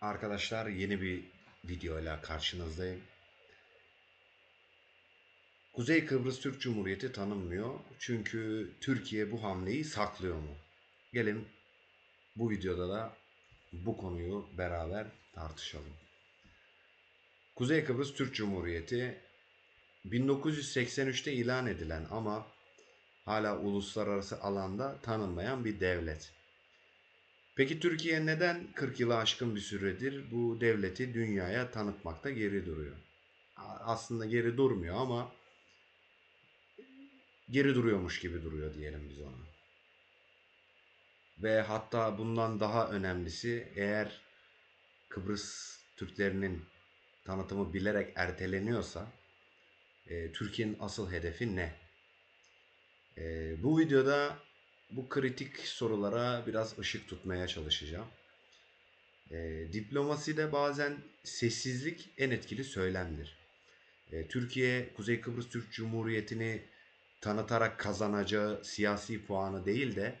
Arkadaşlar yeni bir videoyla karşınızdayım. Kuzey Kıbrıs Türk Cumhuriyeti tanınmıyor. Çünkü Türkiye bu hamleyi saklıyor mu? Gelin bu videoda da bu konuyu beraber tartışalım. Kuzey Kıbrıs Türk Cumhuriyeti 1983'te ilan edilen ama hala uluslararası alanda tanınmayan bir devlet. Peki Türkiye neden 40 yılı aşkın bir süredir bu devleti dünyaya tanıtmakta geri duruyor? Aslında geri durmuyor ama geri duruyormuş gibi duruyor diyelim biz ona. Ve hatta bundan daha önemlisi eğer Kıbrıs Türklerinin tanıtımı bilerek erteleniyorsa e, Türkiye'nin asıl hedefi ne? E, bu videoda bu kritik sorulara biraz ışık tutmaya çalışacağım. E, diplomaside bazen sessizlik en etkili söylemdir. E, Türkiye, Kuzey Kıbrıs Türk Cumhuriyeti'ni tanıtarak kazanacağı siyasi puanı değil de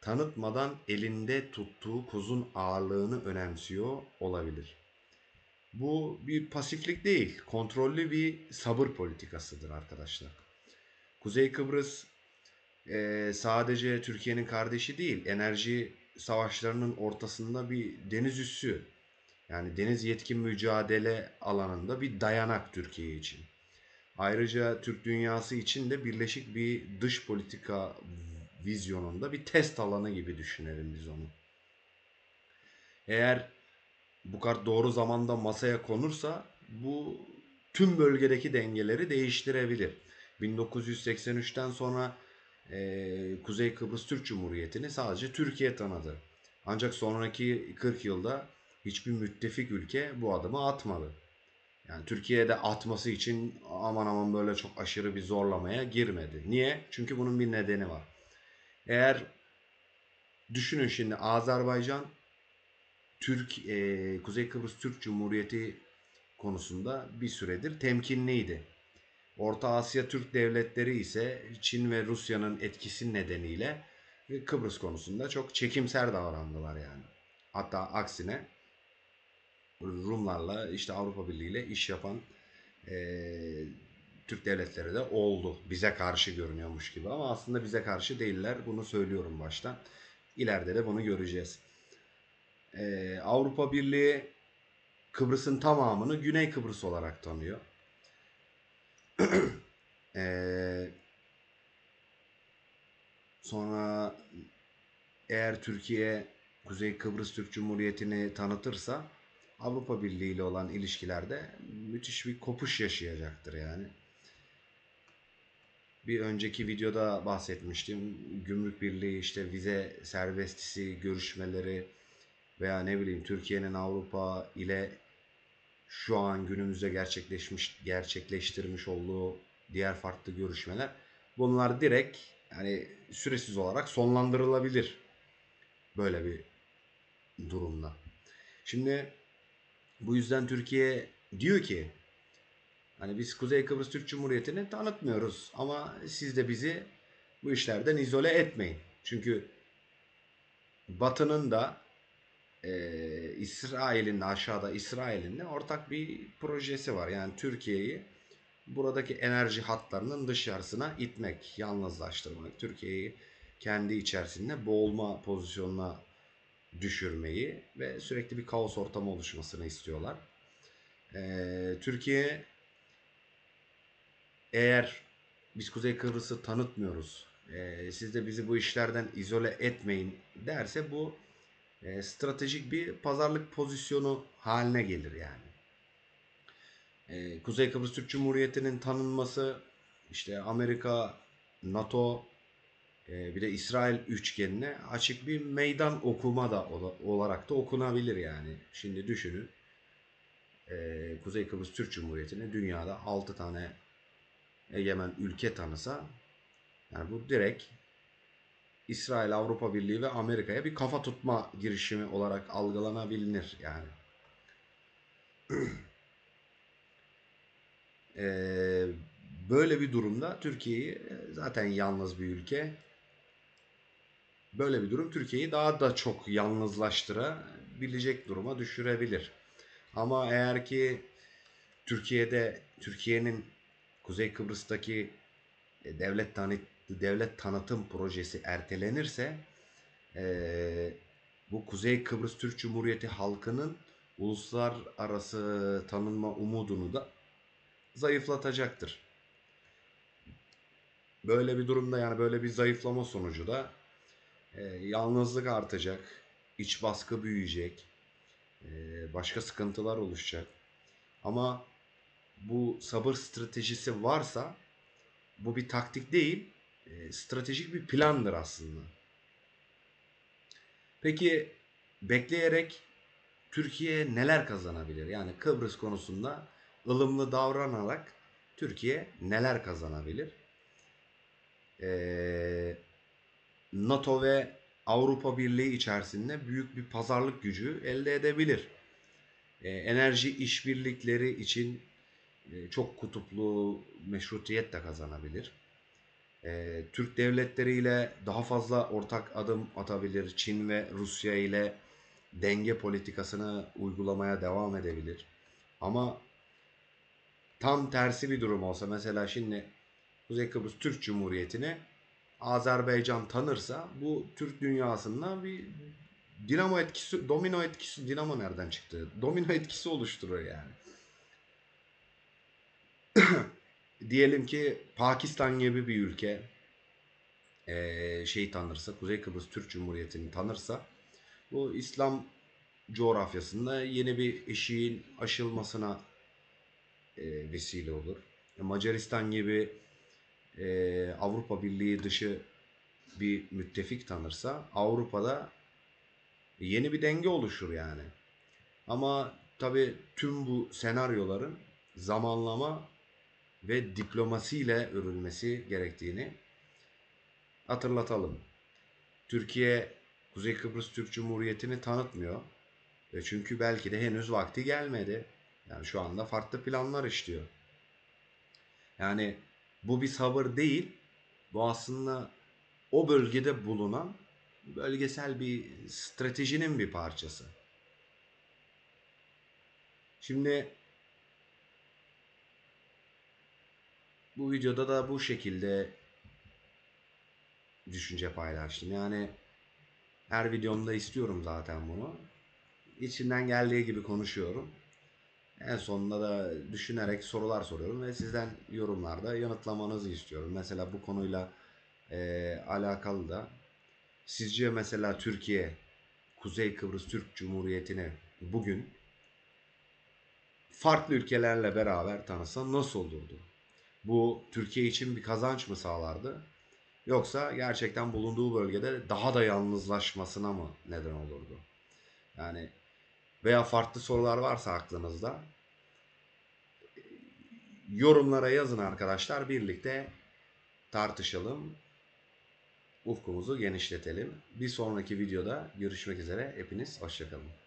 tanıtmadan elinde tuttuğu kuzun ağırlığını önemsiyor olabilir. Bu bir pasiflik değil, kontrollü bir sabır politikasıdır arkadaşlar. Kuzey Kıbrıs e, sadece Türkiye'nin kardeşi değil, enerji savaşlarının ortasında bir deniz üssü. Yani deniz yetkin mücadele alanında bir dayanak Türkiye için. Ayrıca Türk dünyası için de birleşik bir dış politika vizyonunda bir test alanı gibi düşünelim biz onu. Eğer bu kart doğru zamanda masaya konursa bu tüm bölgedeki dengeleri değiştirebilir. 1983'ten sonra e, Kuzey Kıbrıs Türk Cumhuriyeti'ni sadece Türkiye tanıdı. Ancak sonraki 40 yılda hiçbir müttefik ülke bu adımı atmadı. Yani Türkiye'de atması için aman aman böyle çok aşırı bir zorlamaya girmedi. Niye? Çünkü bunun bir nedeni var. Eğer düşünün şimdi Azerbaycan Türk e, Kuzey Kıbrıs Türk Cumhuriyeti konusunda bir süredir temkinliydi. Orta Asya Türk devletleri ise Çin ve Rusya'nın etkisi nedeniyle Kıbrıs konusunda çok çekimser davrandılar yani. Hatta aksine Rumlarla işte Avrupa Birliği ile iş yapan eee, Türk devletleri de oldu. Bize karşı görünüyormuş gibi ama aslında bize karşı değiller. Bunu söylüyorum baştan. İleride de bunu göreceğiz. Eee, Avrupa Birliği Kıbrıs'ın tamamını Güney Kıbrıs olarak tanıyor. Eee, sonra eğer Türkiye Kuzey Kıbrıs Türk Cumhuriyeti'ni tanıtırsa Avrupa Birliği ile olan ilişkilerde müthiş bir kopuş yaşayacaktır yani. Bir önceki videoda bahsetmiştim. Gümrük Birliği işte vize serbestisi görüşmeleri veya ne bileyim Türkiye'nin Avrupa ile şu an günümüzde gerçekleşmiş gerçekleştirmiş olduğu diğer farklı görüşmeler bunlar direkt yani süresiz olarak sonlandırılabilir böyle bir durumda. Şimdi bu yüzden Türkiye diyor ki hani biz Kuzey Kıbrıs Türk Cumhuriyeti'ni tanıtmıyoruz ama siz de bizi bu işlerden izole etmeyin. Çünkü Batı'nın da e, İsrail'in aşağıda İsrail'in de ortak bir projesi var. Yani Türkiye'yi buradaki enerji hatlarının dışarısına itmek, yalnızlaştırmak, Türkiye'yi kendi içerisinde boğulma pozisyonuna düşürmeyi ve sürekli bir kaos ortamı oluşmasını istiyorlar. Ee, Türkiye eğer biz Kuzey Kıbrıs'ı tanıtmıyoruz, e, siz de bizi bu işlerden izole etmeyin derse bu e, stratejik bir pazarlık pozisyonu haline gelir yani. E, Kuzey Kıbrıs Türk Cumhuriyeti'nin tanınması işte Amerika, NATO e, bir de İsrail üçgenine açık bir meydan okuma da ola- olarak da okunabilir yani. Şimdi düşünün. e, Kuzey Kıbrıs Türk Cumhuriyeti'ni dünyada 6 tane egemen ülke tanısa yani bu direkt İsrail, Avrupa Birliği ve Amerika'ya bir kafa tutma girişimi olarak algılanabilir yani. Ee, böyle bir durumda Türkiye'yi zaten yalnız bir ülke. Böyle bir durum Türkiye'yi daha da çok yalnızlaştırabilir bilecek duruma düşürebilir. Ama eğer ki Türkiye'de Türkiye'nin Kuzey Kıbrıs'taki e, devlet tanı devlet tanıtım projesi ertelenirse eee, bu Kuzey Kıbrıs Türk Cumhuriyeti halkının uluslararası tanınma umudunu da zayıflatacaktır. Böyle bir durumda yani böyle bir zayıflama sonucu da e, yalnızlık artacak, iç baskı büyüyecek, e, başka sıkıntılar oluşacak. Ama bu sabır stratejisi varsa bu bir taktik değil, e, stratejik bir plandır aslında. Peki bekleyerek Türkiye neler kazanabilir? Yani Kıbrıs konusunda ılımlı davranarak Türkiye neler kazanabilir? Ee, NATO ve Avrupa Birliği içerisinde büyük bir pazarlık gücü elde edebilir. Ee, enerji işbirlikleri için e, çok kutuplu meşrutiyet de kazanabilir. Ee, Türk devletleriyle daha fazla ortak adım atabilir. Çin ve Rusya ile denge politikasını uygulamaya devam edebilir. Ama tam tersi bir durum olsa mesela şimdi Kuzey Kıbrıs Türk Cumhuriyeti'ni Azerbaycan tanırsa bu Türk dünyasında bir dinamo etkisi, domino etkisi, dinamo nereden çıktı? Domino etkisi oluşturur yani. Diyelim ki Pakistan gibi bir ülke eee şey tanırsa, Kuzey Kıbrıs Türk Cumhuriyeti'ni tanırsa bu İslam coğrafyasında yeni bir eşiğin aşılmasına e, vesile olur. E, Macaristan gibi e, Avrupa Birliği dışı bir müttefik tanırsa Avrupa'da yeni bir denge oluşur yani. Ama tabii tüm bu senaryoların zamanlama ve diplomasiyle örülmesi gerektiğini hatırlatalım. Türkiye Kuzey Kıbrıs Türk Cumhuriyeti'ni tanıtmıyor. E çünkü belki de henüz vakti gelmedi. Yani şu anda farklı planlar işliyor. Yani bu bir sabır değil. Bu aslında o bölgede bulunan bölgesel bir stratejinin bir parçası. Şimdi bu videoda da bu şekilde düşünce paylaştım. Yani her videomda istiyorum zaten bunu. İçimden geldiği gibi konuşuyorum. En sonunda da düşünerek sorular soruyorum ve sizden yorumlarda yanıtlamanızı istiyorum. Mesela bu konuyla e, alakalı da sizce mesela Türkiye Kuzey Kıbrıs Türk Cumhuriyeti'ni bugün farklı ülkelerle beraber tanısa nasıl olurdu? Bu Türkiye için bir kazanç mı sağlardı? Yoksa gerçekten bulunduğu bölgede daha da yalnızlaşmasına mı neden olurdu? Yani veya farklı sorular varsa aklınızda yorumlara yazın arkadaşlar. Birlikte tartışalım. Ufkumuzu genişletelim. Bir sonraki videoda görüşmek üzere. Hepiniz hoşçakalın.